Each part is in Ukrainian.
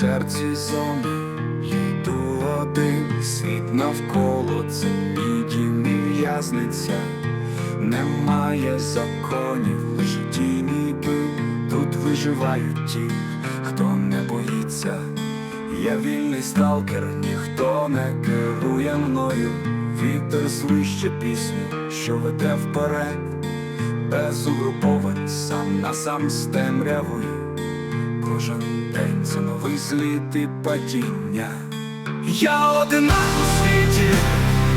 серці зони йду один, світ навколо це мій в'язниця, немає законів, лише тіні бив, тут виживають ті, хто не боїться. Я вільний сталкер, ніхто не керує мною. Вітер свище пісню, що веде вперед, без угруповань, сам на сам з темрявою. Кожен день це новий слід і падіння. Я одинак у світі,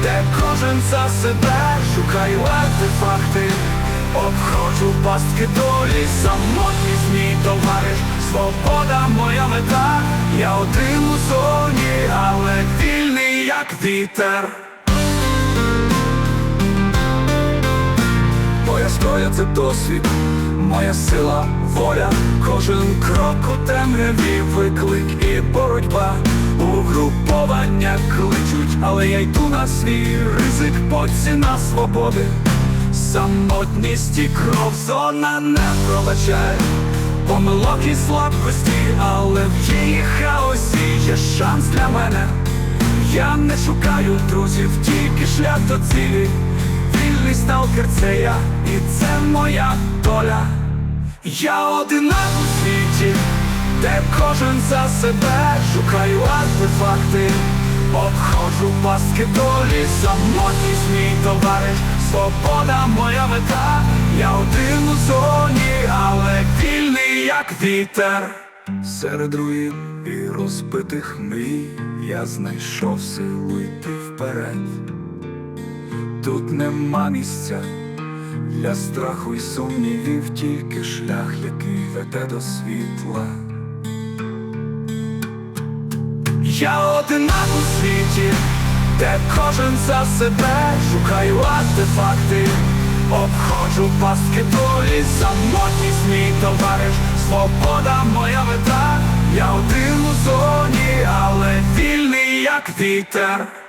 де кожен за себе шукаю артефакти, обходжу пастки долі, самотність мій товариш, свобода моя мета, я один у зоні, але вільний як вітер. Зброя це досвід, моя сила, воля, кожен крок у темряві виклик і боротьба. Угруповання кличуть, але я йду на свій ризик, бо ціна свободи. Самотність і кров зона не пробачає Помилок і слабкості, але в тій хаосі є шанс для мене. Я не шукаю друзів, тільки шлях до цілі. Сталкер це я, і це моя доля. Я одинак у світі, де кожен за себе шукаю артефакти, обходжу пастки долі, самотність мій товариш, свобода моя мета, я один у зоні, але вільний як вітер. Серед руїн і розбитих мрій я знайшов силу йти вперед. Тут нема місця для страху і сумнівів, тільки шлях, який веде до світла. Я одинак у світі, де кожен за себе шукаю артефакти, обходжу пастки долі, самотність мій товариш, свобода моя мета, я один у зоні, але вільний як вітер.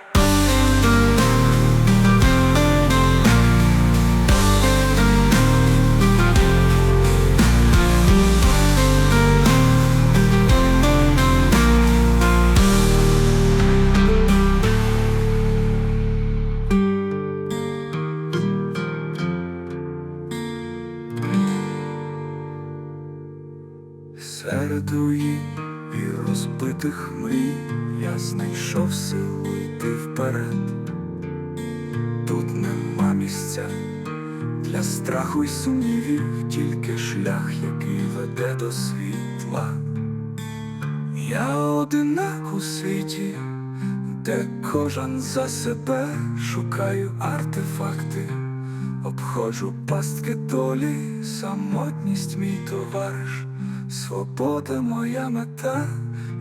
Серед руїн і розбитих мрій я знайшов силу йти вперед. Тут нема місця для страху й сумнівів, тільки шлях, який веде до світла. Я одинак у світі, де кожен за себе шукаю артефакти, обходжу пастки долі, самотність мій товариш, свобода моя мета,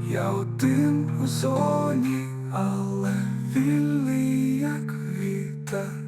я один у зоні, але вільний, як вітер.